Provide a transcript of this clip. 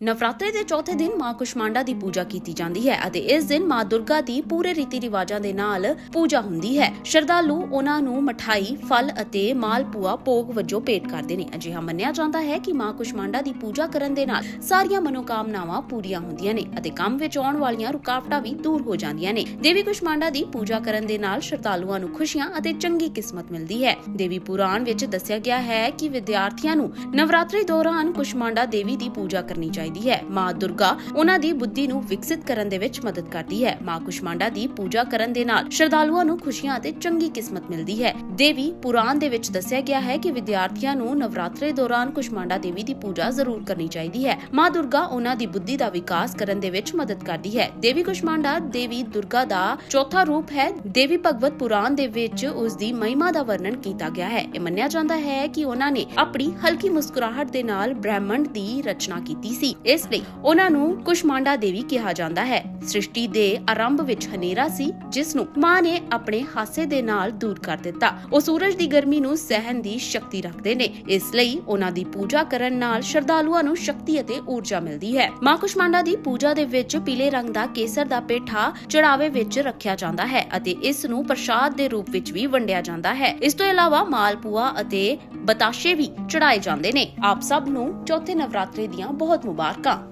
ਨਵਰਾਤਰੇ ਦੇ ਚੌਥੇ ਦਿਨ ਮਾਂ ਕੁਸ਼ਮਾਂਡਾ ਦੀ ਪੂਜਾ ਕੀਤੀ ਜਾਂਦੀ ਹੈ ਅਤੇ ਇਸ ਦਿਨ ਮਾਂ ਦੁਰਗਾ ਦੀ ਪੂਰੇ ਰੀਤੀ ਰਿਵਾਜਾਂ ਦੇ ਨਾਲ ਪੂਜਾ ਹੁੰਦੀ ਹੈ। ਸ਼ਰਧਾਲੂ ਉਹਨਾਂ ਨੂੰ ਮਠਾਈ, ਫਲ ਅਤੇ ਮਾਲਪੂਆ ਭੋਗ ਵਜੋਂ ਭੇਟ ਕਰਦੇ ਨੇ। ਅਜਿਹਾ ਮੰਨਿਆ ਜਾਂਦਾ ਹੈ ਕਿ ਮਾਂ ਕੁਸ਼ਮਾਂਡਾ ਦੀ ਪੂਜਾ ਕਰਨ ਦੇ ਨਾਲ ਸਾਰੀਆਂ ਮਨੋਕਾਮਨਾਵਾਂ ਪੂਰੀਆਂ ਹੁੰਦੀਆਂ ਨੇ ਅਤੇ ਕੰਮ ਵਿੱਚ ਆਉਣ ਵਾਲੀਆਂ ਰੁਕਾਵਟਾਂ ਵੀ ਦੂਰ ਹੋ ਜਾਂਦੀਆਂ ਨੇ। ਦੇਵੀ ਕੁਸ਼ਮਾਂਡਾ ਦੀ ਪੂਜਾ ਕਰਨ ਦੇ ਨਾਲ ਸ਼ਰਧਾਲੂਆਂ ਨੂੰ ਖੁਸ਼ੀਆਂ ਅਤੇ ਚੰਗੀ ਕਿਸਮਤ ਮਿਲਦੀ ਹੈ। ਦੇਵੀ ਪੁਰਾਣ ਵਿੱਚ ਦੱਸਿਆ ਗਿਆ ਹੈ ਕਿ ਵਿਦਿਆਰਥੀਆਂ ਨੂੰ ਨਵਰਾਤਰੀ ਦੌਰਾਨ ਕੁਸ਼ਮਾਂਡਾ ਦੇਵੀ ਦੀ ਪੂਜਾ ਕਰਨੀ ਚਾਹੀਦੀ ਹੈ। ਮਾਂ ਦੁਰਗਾ ਉਹਨਾਂ ਦੀ ਬੁੱਧੀ ਨੂੰ ਵਿਕਸਿਤ ਕਰਨ ਦੇ ਵਿੱਚ ਮਦਦ ਕਰਦੀ ਹੈ। ਮਾਂ ਕੁਸ਼ਮਾਂਡਾ ਦੀ ਪੂਜਾ ਕਰਨ ਦੇ ਨਾਲ ਸ਼ਰਧਾਲੂਆਂ ਨੂੰ ਖੁਸ਼ੀਆਂ ਅਤੇ ਚੰਗੀ ਕਿਸਮਤ ਮਿਲਦੀ ਹੈ। ਦੇਵੀ ਪੁਰਾਣ ਦੇ ਵਿੱਚ ਦੱਸਿਆ ਗਿਆ ਹੈ ਕਿ ਵਿਦਿਆਰਥੀਆਂ ਨੂੰ ਨਵਰਾਤਰੇ ਦੌਰਾਨ ਕੁਸ਼ਮਾਂਡਾ ਦੇਵੀ ਦੀ ਪੂਜਾ ਜ਼ਰੂਰ ਕਰਨੀ ਚਾਹੀਦੀ ਹੈ। ਮਾਂ ਦੁਰਗਾ ਉਹਨਾਂ ਦੀ ਬੁੱਧੀ ਦਾ ਵਿਕਾਸ ਕਰਨ ਦੇ ਵਿੱਚ ਮਦਦ ਕਰਦੀ ਹੈ। ਦੇਵੀ ਕੁਸ਼ਮਾਂਡਾ ਦੇਵੀ ਦੁਰਗਾ ਦਾ ਚੌਥਾ ਰੂਪ ਹੈ। ਦੇਵੀ ਭਗਵਤ ਪੁਰਾਣ ਦੇ ਵਿੱਚ ਉਸ ਦੀ ਮਹਿਮਾ ਦਾ ਵਰਣਨ ਕੀਤਾ ਗਿਆ ਹੈ। ਇਹ ਮੰਨਿਆ ਜਾਂਦਾ ਹੈ ਕਿ ਉਹਨਾਂ ਨੇ ਆਪਣੀ ਹਲਕੀ ਮੁਸਕਰਾਹਟ ਦੇ ਨਾਲ ਬ੍ਰਹਿਮੰਡ ਦੀ ਰਚਨਾ ਕੀਤੀ ਸੀ। ਇਸ ਲਈ ਉਹਨਾਂ ਨੂੰ ਕੁਸ਼ਮਾਂਡਾ ਦੇਵੀ ਕਿਹਾ ਜਾਂਦਾ ਹੈ। ਸ੍ਰਿਸ਼ਟੀ ਦੇ ਆਰੰਭ ਵਿੱਚ ਹਨੇਰਾ ਸੀ, ਜਿਸ ਨੂੰ ਮਾਂ ਨੇ ਆਪਣੇ ਹਾਸੇ ਦੇ ਨਾਲ ਦੂਰ ਕਰ ਦਿੱਤਾ। ਉਹ ਸੂਰਜ ਦੀ ਗਰਮੀ ਨੂੰ ਸਹਿਣ ਦੀ ਸ਼ਕਤੀ ਰੱਖਦੇ ਨੇ। ਇਸ ਲਈ ਉਹਨਾਂ ਦੀ ਪੂਜਾ ਕਰਨ ਨਾਲ ਸ਼ਰਧਾਲੂਆਂ ਨੂੰ ਸ਼ਕਤੀ ਅਤੇ ਊਰਜਾ ਮਿਲਦੀ ਹੈ। ਮਾਂ ਕੁਸ਼ਮਾਂਡਾ ਦੀ ਪੂਜਾ ਦੇ ਵਿੱਚ ਪੀਲੇ ਰੰਗ ਦਾ ਕੇਸਰ ਦਾ ਪੇਠਾ ਚੜਾਵੇ ਵਿੱਚ ਰੱਖਿਆ ਜਾਂਦਾ ਹੈ ਅਤੇ ਇਸ ਨੂੰ ਪ੍ਰਸ਼ਾਦ ਦੇ ਰੂਪ ਵਿੱਚ ਵੀ ਵੰਡਿਆ ਜਾਂਦਾ ਹੈ। ਇਸ ਤੋਂ ਇਲਾਵਾ ਮਾਲਪੂਆ ਅਤੇ ਬਤਾਸ਼ੇ ਵੀ ਚੜਾਏ ਜਾਂਦੇ ਨੇ। ਆਪ ਸਭ ਨੂੰ ਚੌਥੇ ਨਵਰਾਤਰੇ ਦੀਆਂ ਬਹੁਤ ਮੁਬਾਰਕ। com.